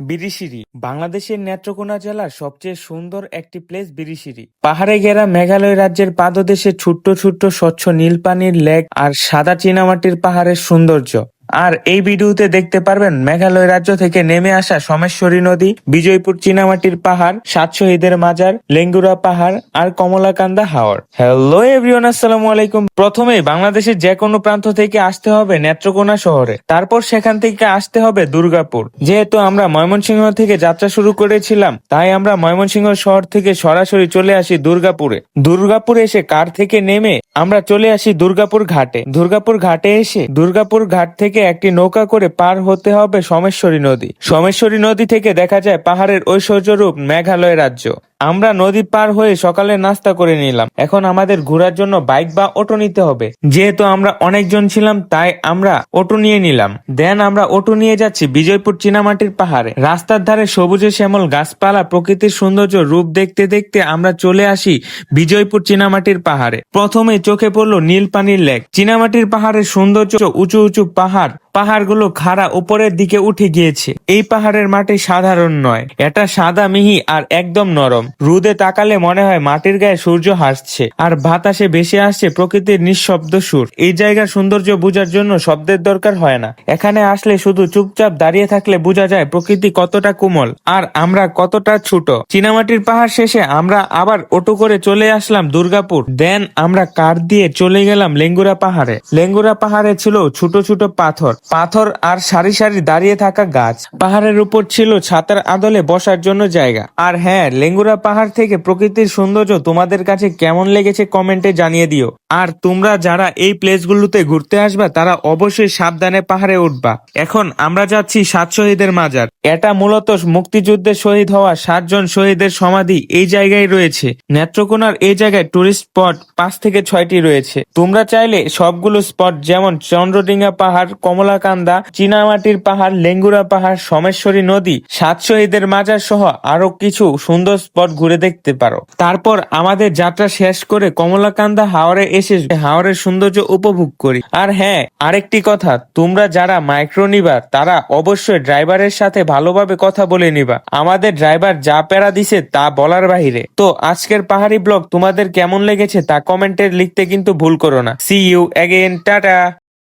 বিরিশিরি বাংলাদেশের নেত্রকোনা জেলার সবচেয়ে সুন্দর একটি প্লেস বিরিশিরি পাহাড়ে ঘেরা মেঘালয় রাজ্যের পাদদেশে ছোট্ট ছোট্ট স্বচ্ছ নীল পানির লেক আর সাদা চীনামাটির পাহাড়ের সৌন্দর্য। আর এই ভিডিওতে দেখতে পারবেন মেঘালয় রাজ্য থেকে নেমে আসা সোমেশ্বরী নদী, বিজয়পুর চীনামাটির পাহাড়, সাত শহীদের মাজার, লেঙ্গুরা পাহাড় আর কমলাকান্দা হাওর। হ্যালো এভরিওয়ান আসসালামু আলাইকুম। প্রথমে বাংলাদেশের যে কোনো প্রান্ত থেকে আসতে হবে নেত্রকোনা শহরে। তারপর সেখান থেকে আসতে হবে দুর্গাপুর। যেহেতু আমরা ময়মনসিংহ থেকে যাত্রা শুরু করেছিলাম, তাই আমরা ময়মনসিংহ শহর থেকে সরাসরি চলে আসি দুর্গাপুরে। দুর্গাপুরে এসে কার থেকে নেমে আমরা চলে আসি দুর্গাপুর ঘাটে। দুর্গাপুর ঘাটে এসে দুর্গাপুর ঘাট থেকে একটি নৌকা করে পার হতে হবে সোমেশ্বরী নদী। সোমেশ্বরী নদী থেকে দেখা যায় পাহাড়ের ঐশ্বর্যরূপ মেঘালয় রাজ্য। আমরা নদী পার হয়ে সকালে নাস্তা করে নিলাম। এখন আমাদের ঘোরার জন্য বাইক বা অটো নিতে হবে। যেহেতু আমরা অনেকজন ছিলাম, তাই আমরা অটো নিয়ে নিলাম। দেন আমরা অটো নিয়ে যাচ্ছি বিজয়পুর চীনামাটির পাহাড়ে। রাস্তার ধারে সবুজে শ্যামল গাছপালা, প্রকৃতির সৌন্দর্য রূপ দেখতে দেখতে আমরা চলে আসি বিজয়পুর চীনামাটির পাহাড়ে। প্রথমে চোখে পড়ল নীল পানির লেক। চীনামাটির পাহাড়ের সৌন্দর্য উঁচু উঁচু পাহাড় পাহাড়গুলো খাড়া উপরের দিকে উঠে গিয়েছে। এই পাহাড়ের মাটি সাধারণ নয়। এটা সাদা, মিহি আর একদম নরম। রোদে তাকালে মনে হয় মাটির গায়ে সূর্য হাসছে আর বাতাসে ভেসে আসছে প্রকৃতির নিঃশব্দ সুর। এই জায়গার সৌন্দর্য বোঝার জন্য শব্দের দরকার হয় না। এখানে আসলে শুধু চুপচাপ দাঁড়িয়ে থাকলে বোঝা যায় প্রকৃতি কতটা কোমল আর আমরা কতটা ছোট। চীনামাটির পাহাড় শেষে আমরা আবার অটো করে চলে আসলাম দুর্গাপুর। দেন আমরা কার দিয়ে চলে গেলাম লেঙ্গুরা পাহাড়ে। লেঙ্গুরা পাহাড়ে ছিল ছোট ছোট পাথর। পাথর আর সারি সারি দাঁড়িয়ে থাকা গাছ। পাহাড়ের উপর ছিল ছাতার আদলে বসার জন্য জায়গা। আর হ্যাঁ লেঙ্গুরা পাহাড় থেকে প্রকৃতির সৌন্দর্য তোমাদের কাছে কেমন লেগেছে কমেন্টে জানিয়ে দিও। আর তোমরা যারা এই প্লেসগুলোতে ঘুরতে আসবা, তারা অবশ্যই সাবধানে পাহাড়ে উঠবা। এখন আমরা যাচ্ছি সাত শহীদের মাজার। এটা মূলত মুক্তিযুদ্ধে শহীদ হওয়া সাতজন শহীদের সমাধি এই জায়গায় রয়েছে। নেত্রকোনার এই জায়গায় টুরিস্ট স্পট পাঁচ থেকে ছয়টি রয়েছে। তোমরা চাইলে সবগুলো স্পট যেমন চন্দ্রডিঙ্গা পাহাড়, কমলাকান্দা, চীনামাটির পাহাড়, লেঙ্গুরা পাহাড়, সোমেশ্বরী নদী, সাত শহীদের মাজার সহ আরও কিছু সুন্দর স্পট ঘুরে দেখতে পারো। তারপর আমাদের যাত্রা শেষ করে কমলাকান্দা হাওড়ে এসে হাওড়ের সৌন্দর্য উপভোগ করি। আর হ্যাঁ আরেকটি কথা, তোমরা যারা মাইক্রো নিবা তারা অবশ্যই ড্রাইভারের সাথে ভালোভাবে কথা বলে নিবা। আমাদের ড্রাইভার যা প্যারা দিছে তা বলার বাহিরে। তো, আজকের পাহাড়ি ব্লগ তোমাদের কেমন লেগেছে তা কমেন্টের লিখতে কিন্তু ভুল করো না। See you again tata!